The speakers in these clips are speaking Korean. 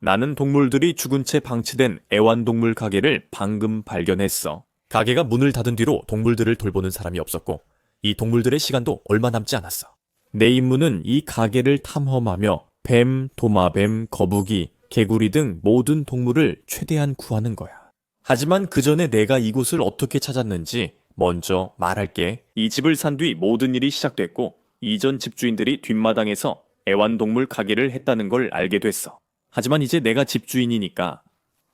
나는 동물들이 죽은 채 방치된 애완동물 가게를 방금 발견했어. 가게가 문을 닫은 뒤로 동물들을 돌보는 사람이 없었고 이 동물들의 시간도 얼마 남지 않았어. 내 임무는 이 가게를 탐험하며 뱀, 도마뱀, 거북이, 개구리 등 모든 동물을 최대한 구하는 거야. 하지만 그 전에 내가 이곳을 어떻게 찾았는지 먼저 말할게. 이 집을 산 뒤 모든 일이 시작됐고 이전 집주인들이 뒷마당에서 애완동물 가게를 했다는 걸 알게 됐어. 하지만 이제 내가 집주인이니까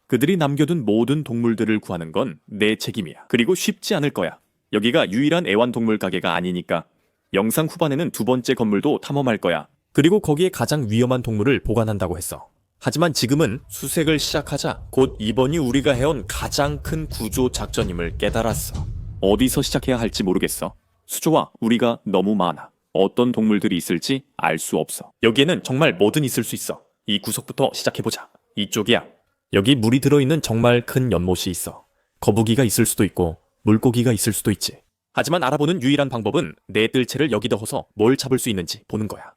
그들이 남겨둔 모든 동물들을 구하는 건 내 책임이야. 그리고 쉽지 않을 거야. 여기가 유일한 애완동물 가게가 아니니까. 영상 후반에는 두 번째 건물도 탐험할 거야. 그리고 거기에 가장 위험한 동물을 보관한다고 했어. 하지만 지금은 수색을 시작하자 곧 이번이 우리가 해온 가장 큰 구조 작전임을 깨달았어. 어디서 시작해야 할지 모르겠어. 수조와 우리가 너무 많아. 어떤 동물들이 있을지 알 수 없어. 여기에는 정말 뭐든 있을 수 있어. 이 구석부터 시작해보자. 이쪽이야. 여기 물이 들어있는 정말 큰 연못이 있어. 거북이가 있을 수도 있고 물고기가 있을 수도 있지. 하지만 알아보는 유일한 방법은 내 뜰채를 여기 넣어서 뭘 잡을 수 있는지 보는 거야.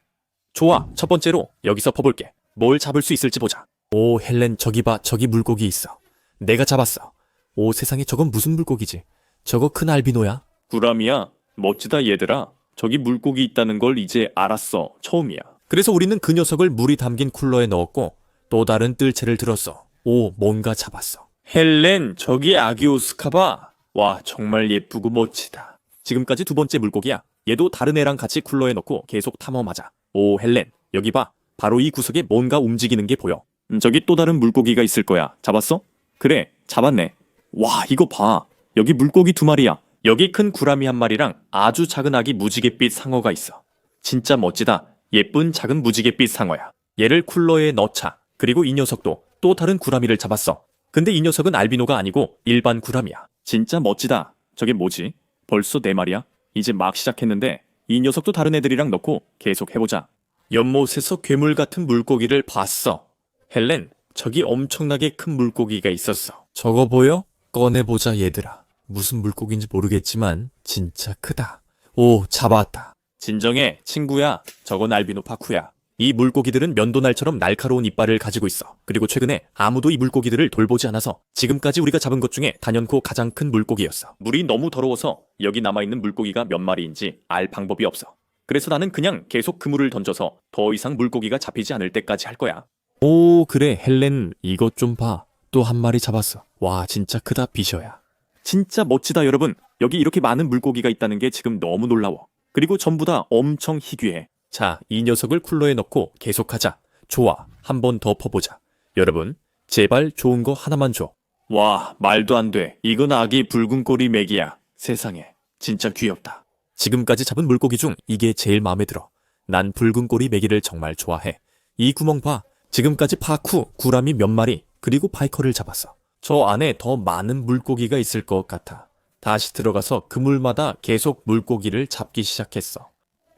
좋아. 첫 번째로 여기서 퍼볼게. 뭘 잡을 수 있을지 보자. 오, 헬렌, 저기 봐. 저기 물고기 있어. 내가 잡았어. 오, 세상에 저건 무슨 물고기지? 저거 큰 알비노야? 구람이야. 멋지다, 얘들아. 저기 물고기 있다는 걸 이제 알았어. 처음이야. 그래서 우리는 그 녀석을 물이 담긴 쿨러에 넣었고 또 다른 뜰채를 들었어. 오, 뭔가 잡았어. 헬렌, 저기 아기오스카봐. 와, 정말 예쁘고 멋지다. 지금까지 두 번째 물고기야. 얘도 다른 애랑 같이 쿨러에 넣고 계속 탐험하자. 오, 헬렌, 여기 봐. 바로 이 구석에 뭔가 움직이는 게 보여. 음, 저기 또 다른 물고기가 있을 거야. 잡았어? 그래, 잡았네. 와, 이거 봐. 여기 물고기 두 마리야. 여기 큰 구라미 한 마리랑 아주 작은 아기 무지갯빛 상어가 있어. 진짜 멋지다. 예쁜 작은 무지갯빛 상어야. 얘를 쿨러에 넣자. 그리고 이 녀석도 또 다른 구라미를 잡았어. 근데 이 녀석은 알비노가 아니고 일반 구라미야. 진짜 멋지다. 저게 뭐지? 벌써 네 마리야? 이제 막 시작했는데 이 녀석도 다른 애들이랑 넣고 계속 해보자. 연못에서 괴물 같은 물고기를 봤어. 헬렌, 저기 엄청나게 큰 물고기가 있었어. 저거 보여? 꺼내보자 얘들아. 무슨 물고기인지 모르겠지만 진짜 크다. 오, 잡았다. 진정해, 친구야. 저건 알비노 파쿠야. 이 물고기들은 면도날처럼 날카로운 이빨을 가지고 있어. 그리고 최근에 아무도 이 물고기들을 돌보지 않아서 지금까지 우리가 잡은 것 중에 단연코 가장 큰 물고기였어. 물이 너무 더러워서 여기 남아있는 물고기가 몇 마리인지 알 방법이 없어. 그래서 나는 그냥 계속 그물을 던져서 더 이상 물고기가 잡히지 않을 때까지 할 거야. 오, 그래, 헬렌, 이것 좀 봐. 또 한 마리 잡았어. 와, 진짜 크다, 비셔야. 진짜 멋지다, 여러분. 여기 이렇게 많은 물고기가 있다는 게 지금 너무 놀라워. 그리고 전부 다 엄청 희귀해. 자, 이 녀석을 쿨러에 넣고 계속하자. 좋아, 한 번 더 퍼보자. 여러분, 제발 좋은 거 하나만 줘. 와, 말도 안 돼. 이건 아기 붉은 꼬리 맥이야. 세상에, 진짜 귀엽다. 지금까지 잡은 물고기 중 이게 제일 마음에 들어. 난 붉은 꼬리 메기를 정말 좋아해. 이 구멍 봐. 지금까지 파쿠, 구라미 몇 마리, 그리고 바이커를 잡았어. 저 안에 더 많은 물고기가 있을 것 같아. 다시 들어가서 그물마다 계속 물고기를 잡기 시작했어.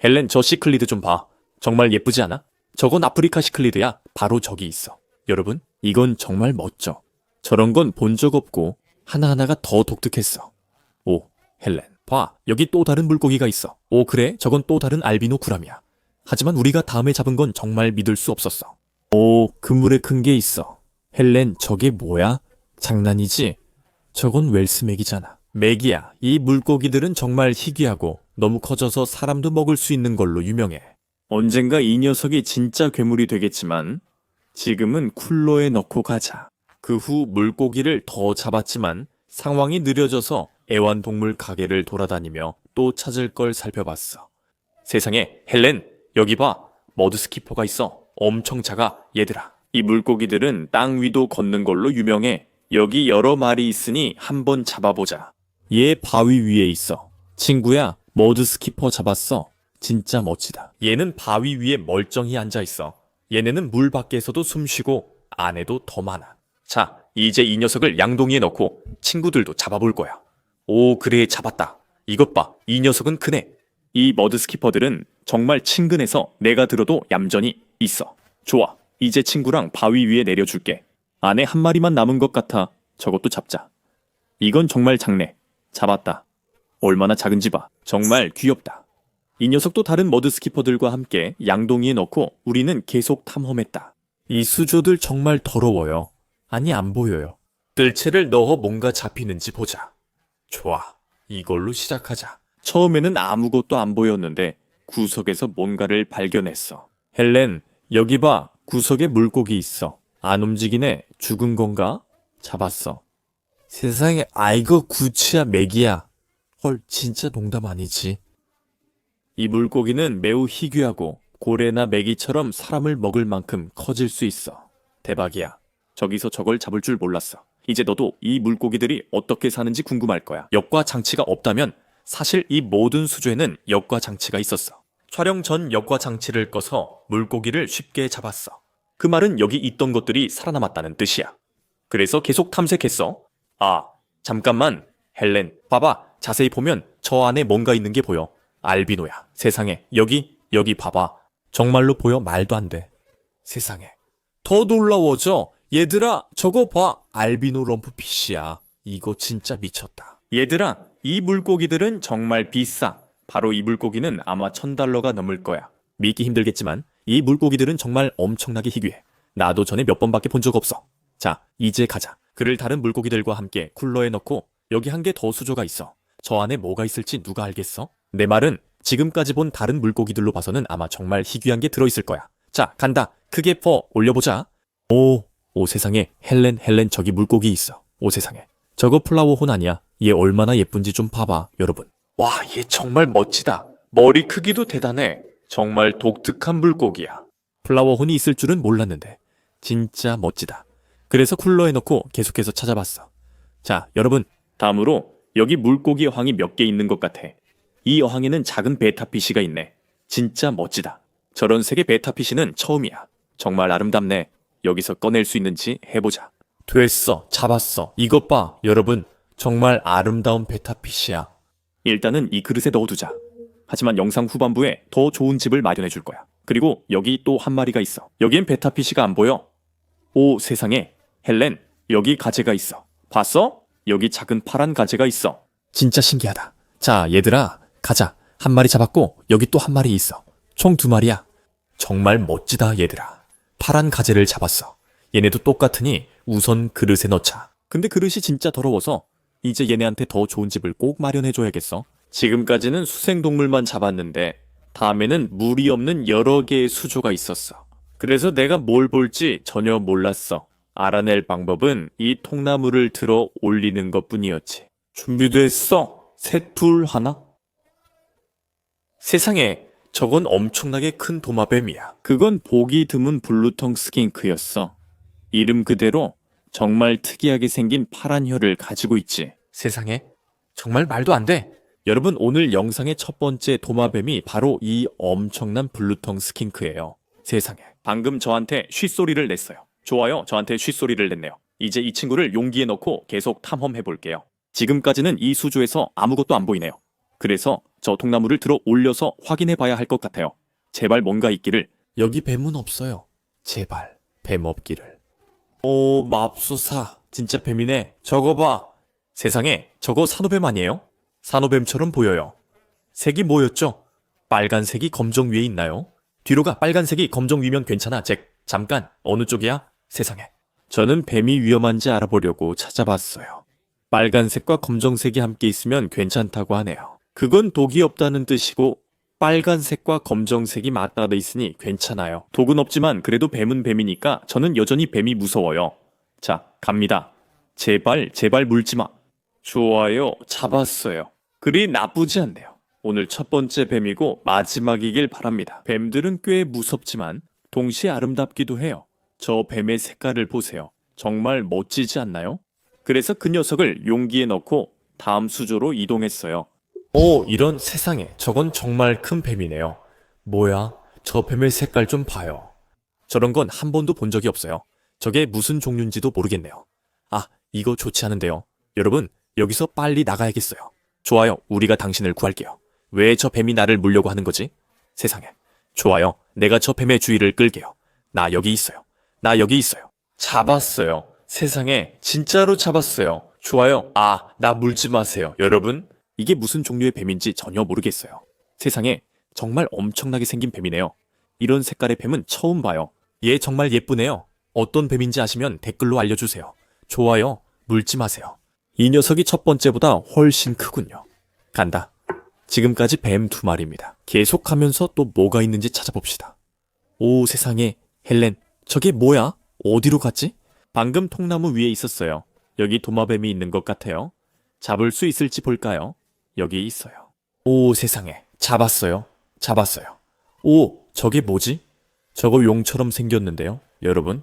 헬렌, 저 시클리드 좀 봐. 정말 예쁘지 않아? 저건 아프리카 시클리드야. 바로 저기 있어. 여러분, 이건 정말 멋져. 저런 건 본 적 없고 하나하나가 더 독특했어. 오, 헬렌. 봐, 여기 또 다른 물고기가 있어. 오, 그래? 저건 또 다른 알비노 구람이야. 하지만 우리가 다음에 잡은 건 정말 믿을 수 없었어. 오, 그물에 큰 게 있어. 헬렌, 저게 뭐야? 장난이지? 저건 웰스맥이잖아. 맥이야. 이 물고기들은 정말 희귀하고 너무 커져서 사람도 먹을 수 있는 걸로 유명해. 언젠가 이 녀석이 진짜 괴물이 되겠지만 지금은 쿨러에 넣고 가자. 그 후 물고기를 더 잡았지만 상황이 느려져서 애완동물 가게를 돌아다니며 또 찾을 걸 살펴봤어. 세상에, 헬렌, 여기 봐. 머드스키퍼가 있어. 엄청 작아, 얘들아. 이 물고기들은 땅 위도 걷는 걸로 유명해. 여기 여러 마리 있으니 한번 잡아보자. 얘 바위 위에 있어. 친구야, 머드 스키퍼 잡았어. 진짜 멋지다. 얘는 바위 위에 멀쩡히 앉아 있어. 얘네는 물 밖에서도 숨 쉬고 안에도 더 많아. 자, 이제 이 녀석을 양동이에 넣고 친구들도 잡아볼 거야. 오, 그래, 잡았다. 이것 봐, 이 녀석은 크네. 이 머드 스키퍼들은 정말 친근해서 내가 들어도 얌전히 있어. 좋아, 이제 친구랑 바위 위에 내려줄게. 안에 한 마리만 남은 것 같아. 저것도 잡자. 이건 정말 작네. 잡았다. 얼마나 작은지 봐. 정말 귀엽다. 이 녀석도 다른 머드스키퍼들과 함께 양동이에 넣고 우리는 계속 탐험했다. 이 수조들 정말 더러워요. 아니, 안 보여요. 뜰채를 넣어 뭔가 잡히는지 보자. 좋아. 이걸로 시작하자. 처음에는 아무것도 안 보였는데 구석에서 뭔가를 발견했어. 헬렌, 여기 봐. 구석에 물고기 있어. 안 움직이네. 죽은 건가? 잡았어. 세상에, 아이고, 구치야, 맥이야. 헐, 진짜 농담 아니지. 이 물고기는 매우 희귀하고 고래나 메기처럼 사람을 먹을 만큼 커질 수 있어. 대박이야. 저기서 저걸 잡을 줄 몰랐어. 이제 너도 이 물고기들이 어떻게 사는지 궁금할 거야. 역과 장치가 없다면 사실 이 모든 수조에는 역과 장치가 있었어. 촬영 전 역과 장치를 꺼서 물고기를 쉽게 잡았어. 그 말은 여기 있던 것들이 살아남았다는 뜻이야. 그래서 계속 탐색했어. 아, 잠깐만. 헬렌, 봐봐. 자세히 보면 저 안에 뭔가 있는 게 보여. 알비노야. 세상에. 여기, 여기 봐봐. 정말로 보여? 말도 안 돼. 세상에. 더 놀라워져. 얘들아, 저거 봐. 알비노 럼프피쉬야. 이거 진짜 미쳤다. 얘들아, 이 물고기들은 정말 비싸. 바로 이 물고기는 아마 천 달러가 넘을 거야. 믿기 힘들겠지만 이 물고기들은 정말 엄청나게 희귀해. 나도 전에 몇 번밖에 본 적 없어. 자, 이제 가자. 그를 다른 물고기들과 함께 쿨러에 넣고 여기 한 개 더 수조가 있어. 저 안에 뭐가 있을지 누가 알겠어? 내 말은 지금까지 본 다른 물고기들로 봐서는 아마 정말 희귀한 게 들어있을 거야. 자, 간다. 크게 퍼 올려보자. 오, 오 세상에 헬렌 헬렌 저기 물고기 있어. 오 세상에. 저거 플라워 혼 아니야. 얘 얼마나 예쁜지 좀 봐봐, 여러분. 와, 얘 정말 멋지다. 머리 크기도 대단해. 정말 독특한 물고기야. 플라워 혼이 있을 줄은 몰랐는데 진짜 멋지다. 그래서 쿨러에 넣고 계속해서 찾아봤어. 자, 여러분, 다음으로 여기 물고기 어항이 몇 개 있는 것 같아. 이 어항에는 작은 베타피시가 있네. 진짜 멋지다. 저런 색의 베타피시는 처음이야. 정말 아름답네. 여기서 꺼낼 수 있는지 해보자. 됐어. 잡았어. 이것 봐. 여러분. 정말 아름다운 베타피시야. 일단은 이 그릇에 넣어두자. 하지만 영상 후반부에 더 좋은 집을 마련해 줄 거야. 그리고 여기 또 한 마리가 있어. 여기엔 베타피시가 안 보여. 오 세상에. 헬렌, 여기 가재가 있어. 봤어? 여기 작은 파란 가재가 있어. 진짜 신기하다. 자, 얘들아, 가자. 한 마리 잡았고, 여기 또 한 마리 있어. 총 두 마리야. 정말 멋지다, 얘들아. 파란 가재를 잡았어. 얘네도 똑같으니 우선 그릇에 넣자. 근데 그릇이 진짜 더러워서 이제 얘네한테 더 좋은 집을 꼭 마련해줘야겠어. 지금까지는 수생동물만 잡았는데 다음에는 물이 없는 여러 개의 수조가 있었어. 그래서 내가 뭘 볼지 전혀 몰랐어. 알아낼 방법은 이 통나무를 들어 올리는 것 뿐이었지. 준비됐어? 셋 둘 하나? 세상에, 저건 엄청나게 큰 도마뱀이야. 그건 보기 드문 블루텅 스킨크였어. 이름 그대로 정말 특이하게 생긴 파란 혀를 가지고 있지. 세상에, 정말 말도 안 돼. 여러분, 오늘 영상의 첫 번째 도마뱀이 바로 이 엄청난 블루텅 스킨크예요. 세상에. 방금 저한테 쉿소리를 냈어요. 좋아요. 저한테 쉿소리를 냈네요. 이제 이 친구를 용기에 넣고 계속 탐험해 볼게요. 지금까지는 이 수조에서 아무것도 안 보이네요. 그래서 저 통나무를 들어 올려서 확인해 봐야 할 것 같아요. 제발 뭔가 있기를. 여기 뱀은 없어요. 제발 뱀 없기를. 오, 맙소사. 진짜 뱀이네. 저거 봐. 세상에, 저거 산호뱀 아니에요? 산호뱀처럼 보여요. 색이 뭐였죠? 빨간색이 검정 위에 있나요? 뒤로 가. 빨간색이 검정 위면 괜찮아. 잭. 잠깐. 어느 쪽이야? 세상에. 저는 뱀이 위험한지 알아보려고 찾아봤어요. 빨간색과 검정색이 함께 있으면 괜찮다고 하네요. 그건 독이 없다는 뜻이고 빨간색과 검정색이 맞닿아 있으니 괜찮아요. 독은 없지만 그래도 뱀은 뱀이니까 저는 여전히 뱀이 무서워요. 자, 갑니다. 제발, 제발 물지 마. 좋아요. 잡았어요. 그리 나쁘지 않네요. 오늘 첫 번째 뱀이고 마지막이길 바랍니다. 뱀들은 꽤 무섭지만 동시에 아름답기도 해요. 저 뱀의 색깔을 보세요. 정말 멋지지 않나요? 그래서 그 녀석을 용기에 넣고 다음 수조로 이동했어요. 오, 이런 세상에. 저건 정말 큰 뱀이네요. 뭐야? 저 뱀의 색깔 좀 봐요. 저런 건 한 번도 본 적이 없어요. 저게 무슨 종류인지도 모르겠네요. 아, 이거 좋지 않은데요. 여러분, 여기서 빨리 나가야겠어요. 좋아요. 우리가 당신을 구할게요. 왜 저 뱀이 나를 물려고 하는 거지? 세상에. 좋아요. 내가 저 뱀의 주의를 끌게요. 나 여기 있어요. 나 여기 있어요. 잡았어요. 세상에. 진짜로 잡았어요. 좋아요. 아, 나 물지 마세요. 여러분, 이게 무슨 종류의 뱀인지 전혀 모르겠어요. 세상에 정말 엄청나게 생긴 뱀이네요. 이런 색깔의 뱀은 처음 봐요. 얘 정말 예쁘네요. 어떤 뱀인지 아시면 댓글로 알려주세요. 좋아요, 물지 마세요. 이 녀석이 첫 번째보다 훨씬 크군요. 간다. 지금까지 뱀 두 마리입니다. 계속하면서 또 뭐가 있는지 찾아봅시다. 오 세상에, 헬렌, 저게 뭐야? 어디로 갔지? 방금 통나무 위에 있었어요. 여기 도마뱀이 있는 것 같아요. 잡을 수 있을지 볼까요? 여기 있어요. 오 세상에, 잡았어요. 잡았어요. 오, 저게 뭐지? 저거 용처럼 생겼는데요, 여러분.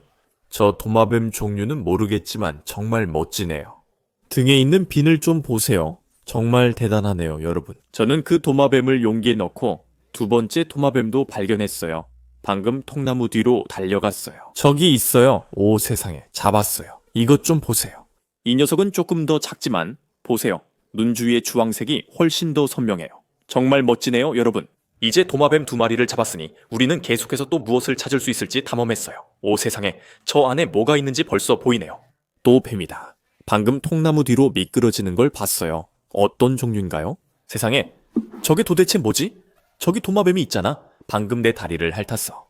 저 도마뱀 종류는 모르겠지만 정말 멋지네요. 등에 있는 비늘 좀 보세요. 정말 대단하네요, 여러분. 저는 그 도마뱀을 용기에 넣고 두 번째 도마뱀도 발견했어요. 방금 통나무 뒤로 달려갔어요. 저기 있어요. 오 세상에, 잡았어요. 이것 좀 보세요. 이 녀석은 조금 더 작지만 보세요. 눈 주위의 주황색이 훨씬 더 선명해요. 정말 멋지네요, 여러분. 이제 도마뱀 두 마리를 잡았으니 우리는 계속해서 또 무엇을 찾을 수 있을지 탐험했어요. 오 세상에, 저 안에 뭐가 있는지 벌써 보이네요. 또 뱀이다. 방금 통나무 뒤로 미끄러지는 걸 봤어요. 어떤 종류인가요? 세상에, 저게 도대체 뭐지? 저기 도마뱀이 있잖아. 방금 내 다리를 핥았어.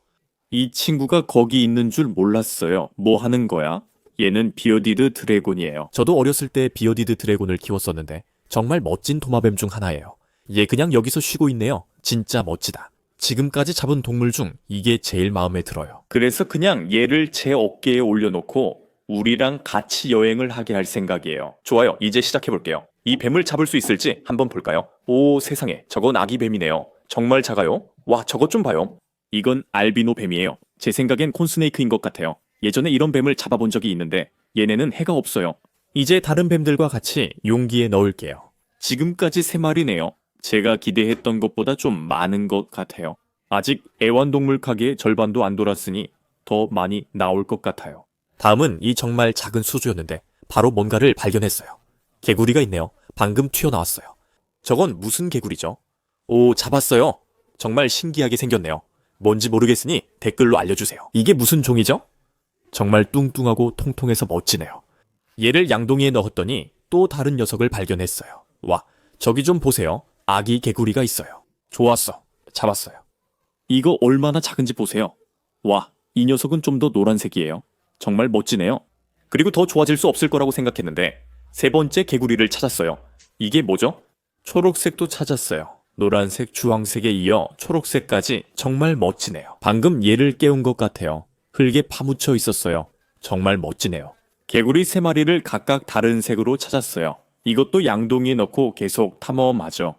이 친구가 거기 있는 줄 몰랐어요. 뭐 하는 거야? 얘는 비어디드 드래곤이에요. 저도 어렸을 때 비어디드 드래곤을 키웠었는데 정말 멋진 도마뱀 중 하나예요. 얘 그냥 여기서 쉬고 있네요. 진짜 멋지다. 지금까지 잡은 동물 중 이게 제일 마음에 들어요. 그래서 그냥 얘를 제 어깨에 올려놓고 우리랑 같이 여행을 하게 할 생각이에요. 좋아요. 이제 시작해볼게요. 이 뱀을 잡을 수 있을지 한번 볼까요? 오 세상에 저건 아기 뱀이네요. 정말 작아요. 와 저것 좀 봐요. 이건 알비노 뱀이에요. 제 생각엔 콘스네이크인 것 같아요. 예전에 이런 뱀을 잡아본 적이 있는데 얘네는 해가 없어요. 이제 다른 뱀들과 같이 용기에 넣을게요. 지금까지 세 마리네요. 제가 기대했던 것보다 좀 많은 것 같아요. 아직 애완동물 가게의 절반도 안 돌았으니 더 많이 나올 것 같아요. 다음은 이 정말 작은 수조였는데 바로 뭔가를 발견했어요. 개구리가 있네요. 방금 튀어나왔어요. 저건 무슨 개구리죠? 오, 잡았어요. 정말 신기하게 생겼네요. 뭔지 모르겠으니 댓글로 알려주세요. 이게 무슨 종이죠? 정말 뚱뚱하고 통통해서 멋지네요. 얘를 양동이에 넣었더니 또 다른 녀석을 발견했어요. 와, 저기 좀 보세요. 아기 개구리가 있어요. 좋았어. 잡았어요. 이거 얼마나 작은지 보세요. 와, 이 녀석은 좀 더 노란색이에요. 정말 멋지네요. 그리고 더 좋아질 수 없을 거라고 생각했는데 세 번째 개구리를 찾았어요. 이게 뭐죠? 초록색도 찾았어요. 노란색, 주황색에 이어 초록색까지 정말 멋지네요. 방금 얘를 깨운 것 같아요. 흙에 파묻혀 있었어요. 정말 멋지네요. 개구리 세 마리를 각각 다른 색으로 찾았어요. 이것도 양동이에 넣고 계속 탐험하죠.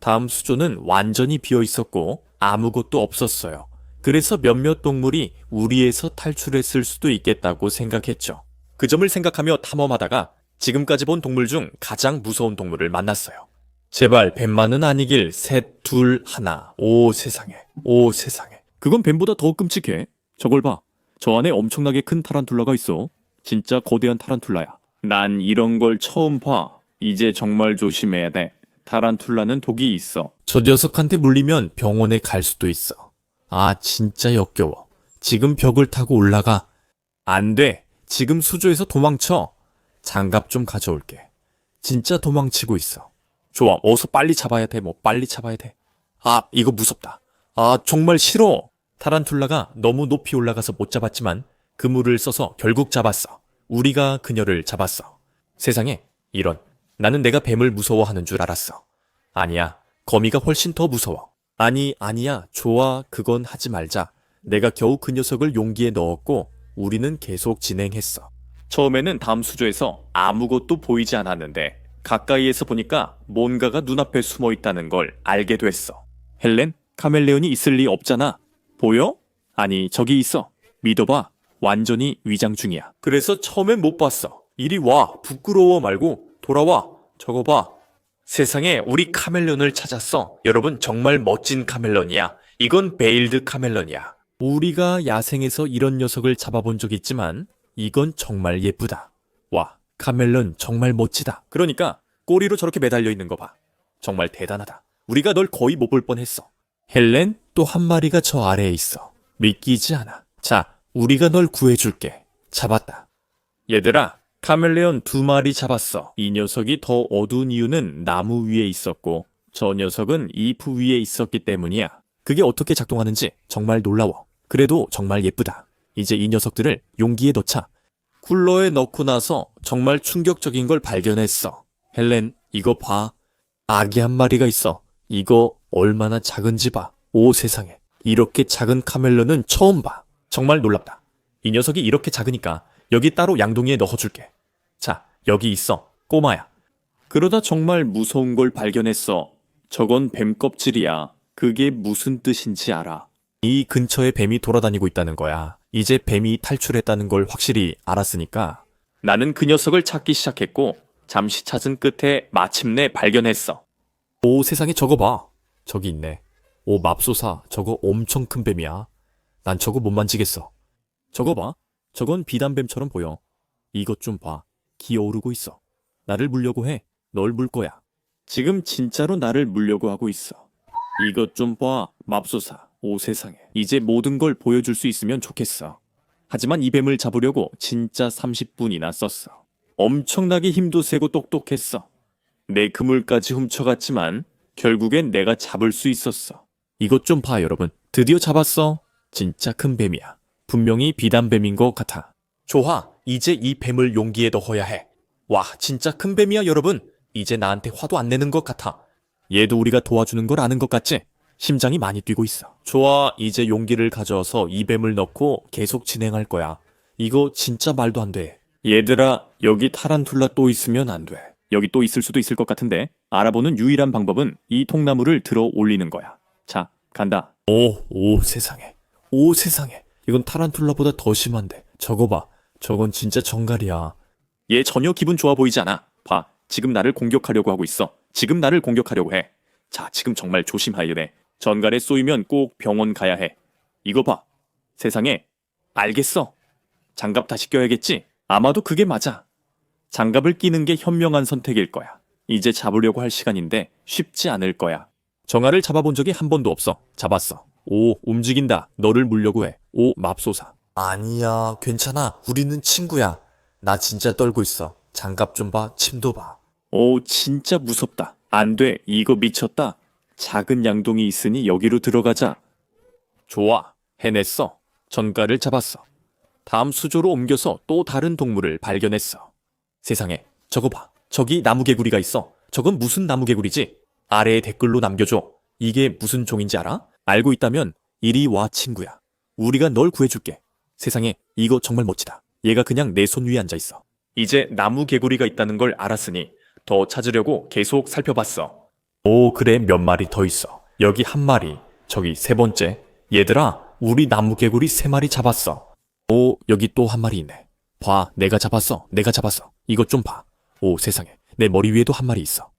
다음 수조는 완전히 비어 있었고 아무것도 없었어요. 그래서 몇몇 동물이 우리에서 탈출했을 수도 있겠다고 생각했죠. 그 점을 생각하며 탐험하다가 지금까지 본 동물 중 가장 무서운 동물을 만났어요. 제발 뱀만은 아니길 셋, 둘, 하나. 오 세상에. 오 세상에. 그건 뱀보다 더 끔찍해. 저걸 봐. 저 안에 엄청나게 큰 타란툴라가 있어. 진짜 거대한 타란툴라야. 난 이런 걸 처음 봐. 이제 정말 조심해야 돼. 타란툴라는 독이 있어. 저 녀석한테 물리면 병원에 갈 수도 있어. 아, 진짜 역겨워. 지금 벽을 타고 올라가. 안 돼. 지금 수조에서 도망쳐. 장갑 좀 가져올게. 진짜 도망치고 있어. 좋아. 어서 빨리 잡아야 돼. 뭐 빨리 잡아야 돼. 아, 이거 무섭다. 아, 정말 싫어. 타란툴라가 너무 높이 올라가서 못 잡았지만 그물을 써서 결국 잡았어. 우리가 그녀를 잡았어. 세상에, 이런. 나는 내가 뱀을 무서워하는 줄 알았어. 아니야. 거미가 훨씬 더 무서워. 아니, 아니야. 좋아. 그건 하지 말자. 내가 겨우 그 녀석을 용기에 넣었고 우리는 계속 진행했어. 처음에는 다음 수조에서 아무것도 보이지 않았는데 가까이에서 보니까 뭔가가 눈앞에 숨어 있다는 걸 알게 됐어. 헬렌, 카멜레온이 있을 리 없잖아. 보여? 아니, 저기 있어. 믿어봐. 완전히 위장 중이야. 그래서 처음엔 못 봤어. 이리 와. 부끄러워 말고 돌아와. 저거 봐. 세상에 우리 카멜론을 찾았어. 여러분 정말 멋진 카멜론이야. 이건 베일드 카멜론이야. 우리가 야생에서 이런 녀석을 잡아본 적 있지만 이건 정말 예쁘다. 와, 카멜론 정말 멋지다. 그러니까 꼬리로 저렇게 매달려 있는 거 봐. 정말 대단하다. 우리가 널 거의 못 볼 뻔했어. 헬렌 또 한 마리가 저 아래에 있어. 믿기지 않아. 자, 우리가 널 구해줄게. 잡았다. 얘들아, 카멜레온 두 마리 잡았어. 이 녀석이 더 어두운 이유는 나무 위에 있었고, 저 녀석은 잎 위에 있었기 때문이야. 그게 어떻게 작동하는지 정말 놀라워. 그래도 정말 예쁘다. 이제 이 녀석들을 용기에 넣자. 쿨러에 넣고 나서 정말 충격적인 걸 발견했어. 헬렌, 이거 봐. 아기 한 마리가 있어. 이거 얼마나 작은지 봐. 오 세상에. 이렇게 작은 카멜로는 처음 봐. 정말 놀랍다. 이 녀석이 이렇게 작으니까 여기 따로 양동이에 넣어줄게. 자, 여기 있어. 꼬마야. 그러다 정말 무서운 걸 발견했어. 저건 뱀 껍질이야. 그게 무슨 뜻인지 알아. 이 근처에 뱀이 돌아다니고 있다는 거야. 이제 뱀이 탈출했다는 걸 확실히 알았으니까 나는 그 녀석을 찾기 시작했고 잠시 찾은 끝에 마침내 발견했어. 오 세상에 저거 봐. 저기 있네. 오 맙소사 저거 엄청 큰 뱀이야. 난 저거 못 만지겠어. 저거 봐. 저건 비단뱀처럼 보여. 이것 좀 봐. 기어오르고 있어. 나를 물려고 해. 널 물 거야. 지금 진짜로 나를 물려고 하고 있어. 이것 좀 봐. 맙소사. 오 세상에. 이제 모든 걸 보여줄 수 있으면 좋겠어. 하지만 이 뱀을 잡으려고 진짜 30분이나 썼어. 엄청나게 힘도 세고 똑똑했어. 내 그물까지 훔쳐갔지만 결국엔 내가 잡을 수 있었어. 이것 좀 봐, 여러분. 드디어 잡았어. 진짜 큰 뱀이야. 분명히 비단뱀인 것 같아. 좋아. 이제 이 뱀을 용기에 넣어야 해. 와, 진짜 큰 뱀이야, 여러분. 이제 나한테 화도 안 내는 것 같아. 얘도 우리가 도와주는 걸 아는 것 같지? 심장이 많이 뛰고 있어. 좋아, 이제 용기를 가져와서 이 뱀을 넣고 계속 진행할 거야. 이거 진짜 말도 안 돼. 얘들아, 여기 타란툴라 또 있으면 안 돼. 여기 또 있을 수도 있을 것 같은데 알아보는 유일한 방법은 이 통나무를 들어 올리는 거야. 자, 간다. 오, 오 세상에. 오 세상에. 이건 타란툴라보다 더 심한데. 저거 봐. 저건 진짜 정갈이야. 얘 전혀 기분 좋아 보이지 않아. 봐. 지금 나를 공격하려고 하고 있어. 지금 나를 공격하려고 해. 자, 지금 정말 조심해야 돼. 전갈에 쏘이면 꼭 병원 가야 해. 이거 봐. 세상에. 알겠어. 장갑 다시 껴야겠지? 아마도 그게 맞아. 장갑을 끼는 게 현명한 선택일 거야. 이제 잡으려고 할 시간인데 쉽지 않을 거야. 정아를 잡아본 적이 한 번도 없어. 잡았어. 오, 움직인다. 너를 물려고 해. 오, 맙소사. 아니야, 괜찮아. 우리는 친구야. 나 진짜 떨고 있어. 장갑 좀 봐, 침도 봐. 오, 진짜 무섭다. 안 돼. 이거 미쳤다. 작은 양동이 있으니 여기로 들어가자. 좋아. 해냈어. 전가를 잡았어. 다음 수조로 옮겨서 또 다른 동물을 발견했어. 세상에, 저거 봐. 저기 나무개구리가 있어. 저건 무슨 나무개구리지? 아래에 댓글로 남겨줘. 이게 무슨 종인지 알아? 알고 있다면 이리 와 친구야. 우리가 널 구해줄게. 세상에, 이거 정말 멋지다. 얘가 그냥 내 손 위에 앉아 있어. 이제 나무 개구리가 있다는 걸 알았으니 더 찾으려고 계속 살펴봤어. 오, 그래, 몇 마리 더 있어. 여기 한 마리, 저기 세 번째. 얘들아, 우리 나무개구리 세 마리 잡았어. 오, 여기 또 한 마리 있네. 봐, 내가 잡았어. 내가 잡았어. 이것 좀 봐. 오, 세상에. 내 머리 위에도 한 마리 있어.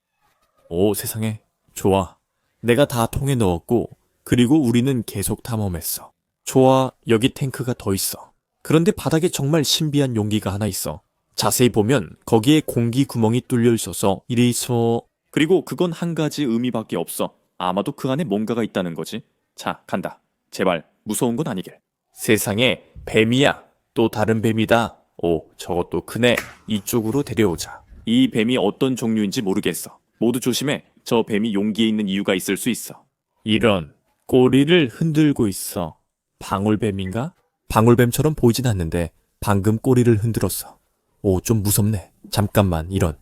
오, 세상에. 좋아. 내가 다 통에 넣었고, 그리고 우리는 계속 탐험했어. 좋아, 여기 탱크가 더 있어. 그런데 바닥에 정말 신비한 용기가 하나 있어. 자세히 보면 거기에 공기 구멍이 뚫려 있어서 있어. 그리고 그건 한 가지 의미밖에 없어. 아마도 그 안에 뭔가가 있다는 거지. 자, 간다. 제발 무서운 건 아니길. 세상에 뱀이야. 또 다른 뱀이다. 오, 저것도 크네. 이쪽으로 데려오자. 이 뱀이 어떤 종류인지 모르겠어. 모두 조심해. 저 뱀이 용기에 있는 이유가 있을 수 있어. 이런 꼬리를 흔들고 있어. 방울뱀인가? 방울뱀처럼 보이진 않는데 방금 꼬리를 흔들었어. 오, 좀 무섭네. 잠깐만, 이런.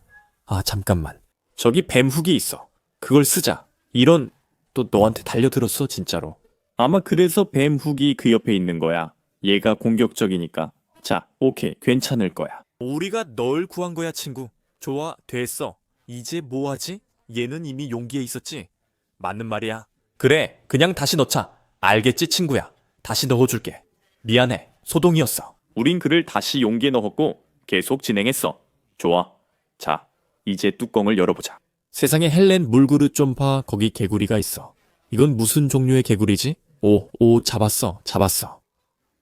아, 잠깐만. 저기 뱀 훅이 있어. 그걸 쓰자. 이런, 또 너한테 달려들었어, 진짜로. 아마 그래서 뱀 훅이 그 옆에 있는 거야. 얘가 공격적이니까. 자, 오케이. 괜찮을 거야. 우리가 널 구한 거야, 친구. 좋아, 됐어. 이제 뭐 하지? 얘는 이미 용기에 있었지? 맞는 말이야. 그래, 그냥 다시 넣자. 알겠지, 친구야. 다시 넣어줄게. 미안해. 소동이었어. 우린 그를 다시 용기에 넣었고 계속 진행했어. 좋아. 자, 이제 뚜껑을 열어보자. 세상에 헬렌 물그릇 좀 봐. 거기 개구리가 있어. 이건 무슨 종류의 개구리지? 오, 오, 잡았어. 잡았어.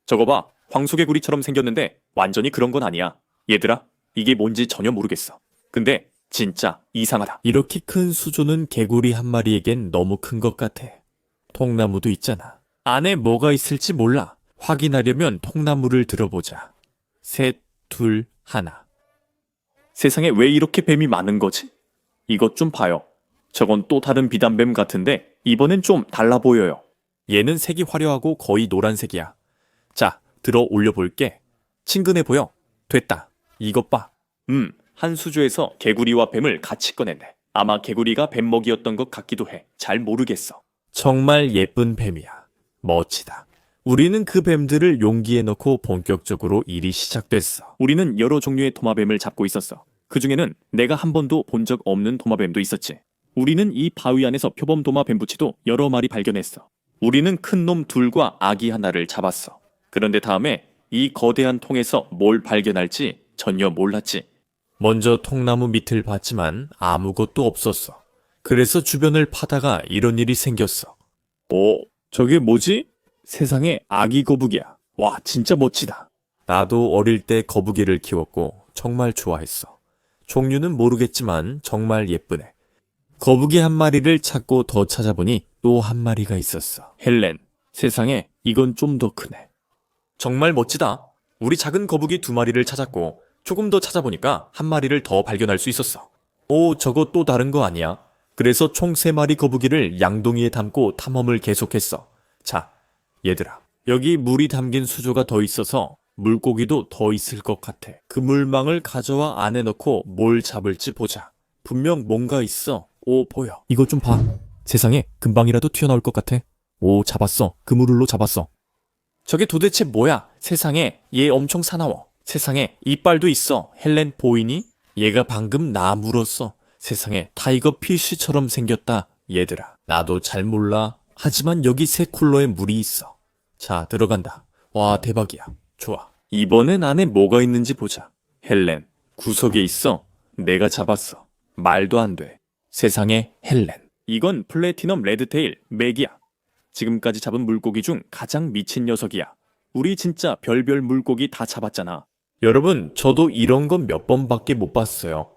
저거 봐. 황소개구리처럼 생겼는데 완전히 그런 건 아니야. 얘들아, 이게 뭔지 전혀 모르겠어. 근데 진짜 이상하다. 이렇게 큰 수조는 개구리 한 마리에겐 너무 큰 것 같아. 통나무도 있잖아. 안에 뭐가 있을지 몰라. 확인하려면 통나무를 들어보자. 셋, 둘, 하나. 세상에 왜 이렇게 뱀이 많은 거지? 이것 좀 봐요. 저건 또 다른 비단뱀 같은데 이번엔 좀 달라 보여요. 얘는 색이 화려하고 거의 노란색이야. 자, 들어 올려볼게. 친근해 보여. 됐다. 이것 봐. 음, 한 수조에서 개구리와 뱀을 같이 꺼냈네. 아마 개구리가 뱀 먹이였던 것 같기도 해. 잘 모르겠어. 정말 예쁜 뱀이야. 멋지다. 우리는 그 뱀들을 용기에 넣고 본격적으로 일이 시작됐어. 우리는 여러 종류의 도마뱀을 잡고 있었어. 그 중에는 내가 한 번도 본 적 없는 도마뱀도 있었지. 우리는 이 바위 안에서 표범 도마 뱀 부치도 여러 마리 발견했어. 우리는 큰 놈 둘과 아기 하나를 잡았어. 그런데 다음에 이 거대한 통에서 뭘 발견할지 전혀 몰랐지. 먼저 통나무 밑을 봤지만 아무것도 없었어. 그래서 주변을 파다가 이런 일이 생겼어. 오, 저게 뭐지? 세상에 아기 거북이야. 와, 진짜 멋지다. 나도 어릴 때 거북이를 키웠고 정말 좋아했어. 종류는 모르겠지만 정말 예쁘네. 거북이 한 마리를 찾고 더 찾아보니 또 한 마리가 있었어. 헬렌, 세상에 이건 좀 더 크네. 정말 멋지다. 우리 작은 거북이 두 마리를 찾았고 조금 더 찾아보니까 한 마리를 더 발견할 수 있었어. 오, 저거 또 다른 거 아니야? 그래서 총 세 마리 거북이를 양동이에 담고 탐험을 계속했어. 자, 얘들아. 여기 물이 담긴 수조가 더 있어서 물고기도 더 있을 것 같아. 그 물망을 가져와 안에 넣고 뭘 잡을지 보자. 분명 뭔가 있어. 오, 보여. 이거 좀 봐. 세상에 금방이라도 튀어나올 것 같아. 오, 잡았어. 그물로 잡았어. 저게 도대체 뭐야? 세상에 얘 엄청 사나워. 세상에 이빨도 있어. 헬렌 보이니? 얘가 방금 나 물었어. 세상에 타이거 피쉬처럼 생겼다. 얘들아. 나도 잘 몰라. 하지만 여기 새 쿨러에 물이 있어. 자, 들어간다. 와, 대박이야. 좋아. 이번엔 안에 뭐가 있는지 보자. 헬렌, 구석에 있어. 내가 잡았어. 말도 안 돼. 세상에 헬렌. 이건 플래티넘 레드테일 맥이야. 지금까지 잡은 물고기 중 가장 미친 녀석이야. 우리 진짜 별별 물고기 다 잡았잖아. 여러분, 저도 이런 건 몇 번밖에 못 봤어요.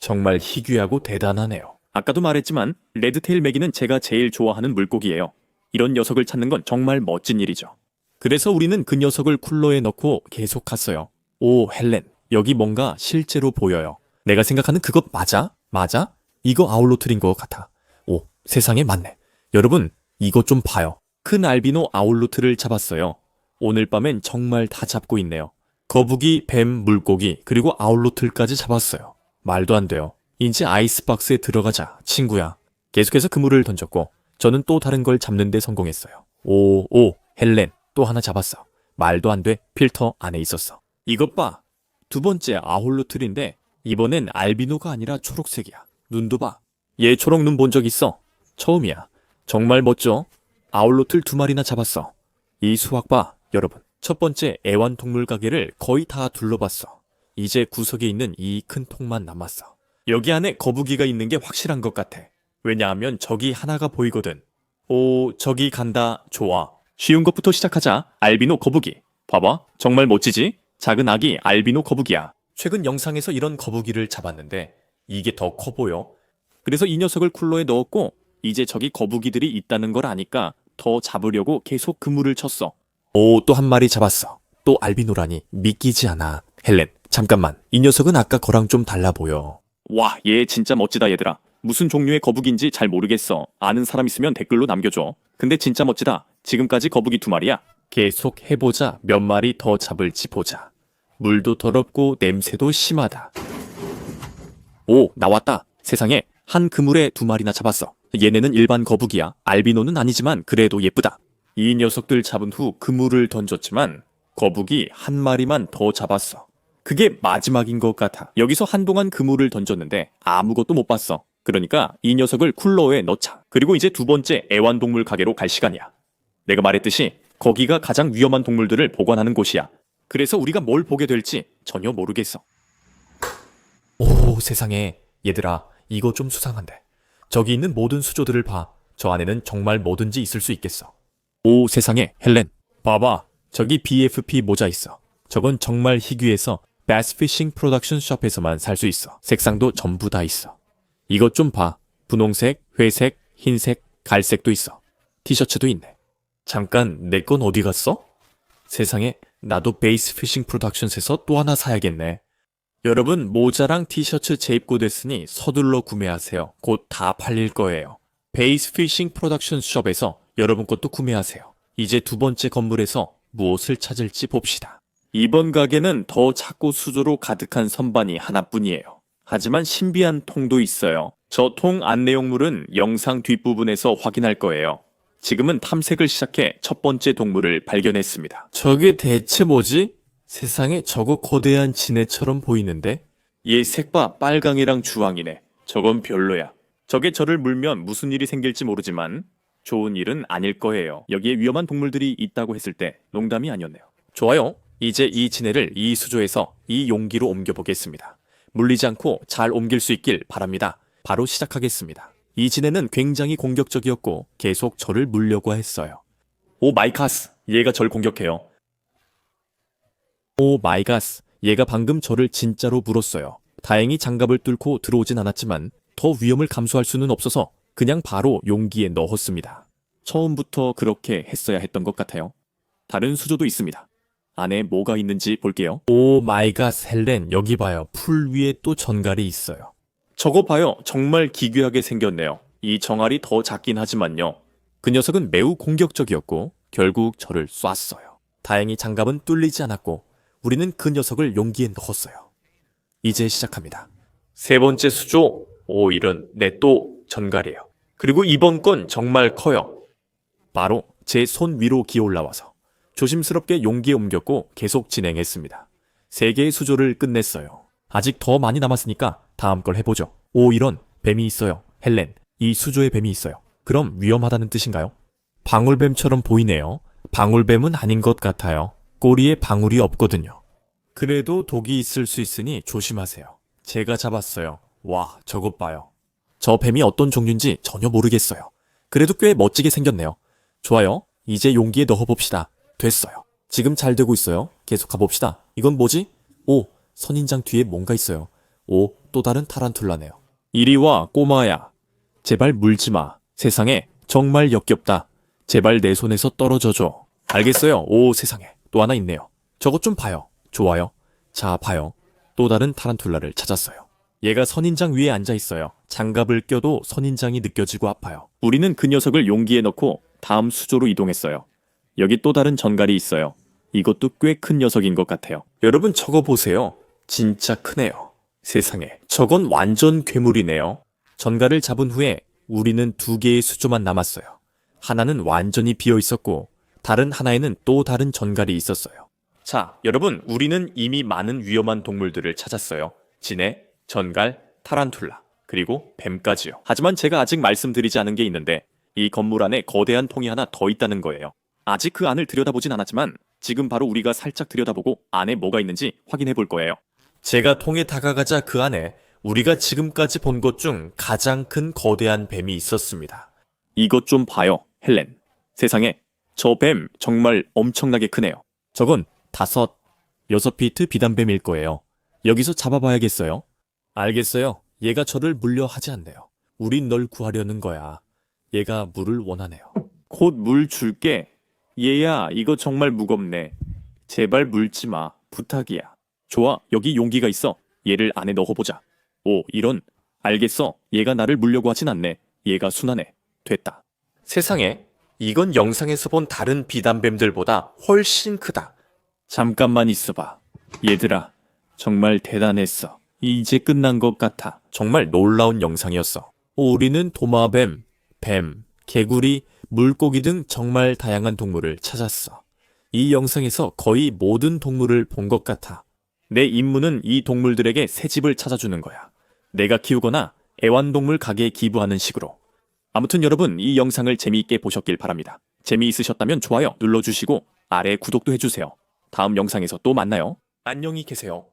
정말 희귀하고 대단하네요. 아까도 말했지만 레드테일 메기는 제가 제일 좋아하는 물고기예요. 이런 녀석을 찾는 건 정말 멋진 일이죠. 그래서 우리는 그 녀석을 쿨러에 넣고 계속 갔어요. 오, 헬렌, 여기 뭔가 실제로 보여요. 내가 생각하는 그것 맞아? 맞아? 이거 아울로틀인 것 같아. 오, 세상에 맞네. 여러분, 이거 좀 봐요. 큰 알비노 아울로트를 잡았어요. 오늘 밤엔 정말 다 잡고 있네요. 거북이, 뱀, 물고기, 그리고 아울로틀까지 잡았어요. 말도 안 돼요. 이제 아이스박스에 들어가자, 친구야. 계속해서 그물을 던졌고, 저는 또 다른 걸 잡는 데 성공했어요. 오, 오, 헬렌, 또 하나 잡았어. 말도 안 돼, 필터 안에 있었어. 이것 봐. 두 번째 아홀로틀인데, 이번엔 알비노가 아니라 초록색이야. 눈도 봐. 얘 초록 눈 본 적 있어? 처음이야. 정말 멋져. 아울로틀 두 마리나 잡았어. 이 수확 봐, 여러분. 첫 번째 애완동물 가게를 거의 다 둘러봤어. 이제 구석에 있는 이 큰 통만 남았어. 여기 안에 거북이가 있는 게 확실한 것 같아. 왜냐하면 저기 하나가 보이거든. 오, 저기 간다. 좋아. 쉬운 것부터 시작하자. 알비노 거북이. 봐봐. 정말 멋지지? 작은 아기 알비노 거북이야. 최근 영상에서 이런 거북이를 잡았는데 이게 더 커 보여. 그래서 이 녀석을 쿨러에 넣었고 이제 저기 거북이들이 있다는 걸 아니까 더 잡으려고 계속 그물을 쳤어. 오, 또 한 마리 잡았어. 또 알비노라니 믿기지 않아. 헬렌, 잠깐만. 이 녀석은 아까 거랑 좀 달라 보여. 와, 얘 진짜 멋지다 얘들아. 무슨 종류의 거북인지 잘 모르겠어. 아는 사람 있으면 댓글로 남겨줘. 근데 진짜 멋지다. 지금까지 거북이 두 마리야. 계속 해보자. 몇 마리 더 잡을지 보자. 물도 더럽고 냄새도 심하다. 오, 나왔다. 세상에 한 그물에 두 마리나 잡았어. 얘네는 일반 거북이야. 알비노는 아니지만 그래도 예쁘다. 이 녀석들 잡은 후 그물을 던졌지만 거북이 한 마리만 더 잡았어. 그게 마지막인 것 같아. 여기서 한동안 그물을 던졌는데 아무것도 못 봤어. 그러니까 이 녀석을 쿨러에 넣자. 그리고 이제 두 번째 애완동물 가게로 갈 시간이야. 내가 말했듯이 거기가 가장 위험한 동물들을 보관하는 곳이야. 그래서 우리가 뭘 보게 될지 전혀 모르겠어. 오, 세상에. 얘들아, 이거 좀 수상한데. 저기 있는 모든 수조들을 봐. 저 안에는 정말 뭐든지 있을 수 있겠어. 오, 세상에. 헬렌. 봐봐. 저기 BFP 모자 있어. 저건 정말 희귀해서 베스 피싱 프로덕션 숍에서만 살 수 있어. 색상도 전부 다 있어. 이것 좀 봐. 분홍색, 회색, 흰색, 갈색도 있어. 티셔츠도 있네. 잠깐, 내 건 어디 갔어? 세상에, 나도 베이스 피싱 프로덕션스에서 또 하나 사야겠네. 여러분, 모자랑 티셔츠 재입고 됐으니 서둘러 구매하세요. 곧 다 팔릴 거예요. 베이스 피싱 프로덕션 숍에서 여러분 것도 구매하세요. 이제 두 번째 건물에서 무엇을 찾을지 봅시다. 이번 가게는 더 작고 수조로 가득한 선반이 하나뿐이에요. 하지만 신비한 통도 있어요. 저 통 안 내용물은 영상 뒷부분에서 확인할 거예요. 지금은 탐색을 시작해 첫 번째 동물을 발견했습니다. 저게 대체 뭐지? 세상에 저거 거대한 지네처럼 보이는데? 얘 색봐 빨강이랑 주황이네. 저건 별로야. 저게 저를 물면 무슨 일이 생길지 모르지만 좋은 일은 아닐 거예요. 여기에 위험한 동물들이 있다고 했을 때 농담이 아니었네요. 좋아요. 이제 이 지네를 이 수조에서 이 용기로 옮겨보겠습니다. 물리지 않고 잘 옮길 수 있길 바랍니다. 바로 시작하겠습니다. 이 지네는 굉장히 공격적이었고 계속 저를 물려고 했어요. 오 마이카스, 얘가 절 공격해요. 오 마이 가스, 얘가 방금 저를 진짜로 물었어요. 다행히 장갑을 뚫고 들어오진 않았지만 더 위험을 감수할 수는 없어서 그냥 바로 용기에 넣었습니다. 처음부터 그렇게 했어야 했던 것 같아요. 다른 수조도 있습니다. 안에 뭐가 있는지 볼게요. 오 마이 갓 헬렌 여기 봐요. 풀 위에 또 전갈이 있어요. 저거 봐요. 정말 기괴하게 생겼네요. 이 정알이 더 작긴 하지만요. 그 녀석은 매우 공격적이었고 결국 저를 쐈어요. 다행히 장갑은 뚫리지 않았고 우리는 그 녀석을 용기에 넣었어요. 이제 시작합니다. 세 번째 수조. 오 이런 내또 전갈이에요. 그리고 이번 건 정말 커요. 바로 제 손 위로 기어 올라와서 조심스럽게 용기에 옮겼고 계속 진행했습니다. 세 개의 수조를 끝냈어요. 아직 더 많이 남았으니까 다음 걸 해보죠. 오 이런 뱀이 있어요. 헬렌 이 수조에 뱀이 있어요. 그럼 위험하다는 뜻인가요? 방울뱀처럼 보이네요. 방울뱀은 아닌 것 같아요. 꼬리에 방울이 없거든요. 그래도 독이 있을 수 있으니 조심하세요. 제가 잡았어요. 와, 저것 봐요. 저 뱀이 어떤 종류인지 전혀 모르겠어요. 그래도 꽤 멋지게 생겼네요. 좋아요. 이제 용기에 넣어봅시다. 됐어요. 지금 잘 되고 있어요. 계속 가봅시다. 이건 뭐지? 오, 선인장 뒤에 뭔가 있어요. 오, 또 다른 타란툴라네요. 이리 와, 꼬마야. 제발 물지 마. 세상에 정말 역겹다. 제발 내 손에서 떨어져 줘. 알겠어요. 오, 세상에. 또 하나 있네요. 저것 좀 봐요. 좋아요. 자, 봐요. 또 다른 타란툴라를 찾았어요. 얘가 선인장 위에 앉아 있어요. 장갑을 껴도 선인장이 느껴지고 아파요. 우리는 그 녀석을 용기에 넣고 다음 수조로 이동했어요. 여기 또 다른 전갈이 있어요. 이것도 꽤 큰 녀석인 것 같아요. 여러분 저거 보세요. 진짜 크네요. 세상에. 저건 완전 괴물이네요. 전갈을 잡은 후에 우리는 두 개의 수조만 남았어요. 하나는 완전히 비어 있었고 다른 하나에는 또 다른 전갈이 있었어요. 자, 여러분, 우리는 이미 많은 위험한 동물들을 찾았어요. 진해, 전갈, 타란툴라, 그리고 뱀까지요. 하지만 제가 아직 말씀드리지 않은 게 있는데 이 건물 안에 거대한 통이 하나 더 있다는 거예요. 아직 그 안을 들여다보진 않았지만 지금 바로 우리가 살짝 들여다보고 안에 뭐가 있는지 확인해 볼 거예요. 제가 통에 다가가자 그 안에 우리가 지금까지 본 것 중 가장 큰 거대한 뱀이 있었습니다. 이것 좀 봐요, 헬렌. 세상에, 저 뱀 정말 엄청나게 크네요. 저건 다섯, 여섯 피트 비단뱀일 거예요. 여기서 잡아봐야겠어요. 알겠어요. 얘가 저를 물려 하지 않네요. 우린 널 구하려는 거야. 얘가 물을 원하네요. 곧 물 줄게. 얘야, 이거 정말 무겁네. 제발 물지 마. 부탁이야. 좋아, 여기 용기가 있어. 얘를 안에 넣어보자. 오, 이런. 알겠어. 얘가 나를 물려고 하진 않네. 얘가 순하네. 됐다. 세상에, 이건 영상에서 본 다른 비단뱀들보다 훨씬 크다. 잠깐만 있어봐. 얘들아, 정말 대단했어. 이제 끝난 것 같아. 정말 놀라운 영상이었어. 우리는 도마뱀, 뱀, 개구리, 물고기 등 정말 다양한 동물을 찾았어. 이 영상에서 거의 모든 동물을 본 것 같아. 내 임무는 이 동물들에게 새 집을 찾아주는 거야. 내가 키우거나 애완동물 가게에 기부하는 식으로. 아무튼 여러분 이 영상을 재미있게 보셨길 바랍니다. 재미있으셨다면 좋아요 눌러주시고 아래 구독도 해주세요. 다음 영상에서 또 만나요. 안녕히 계세요.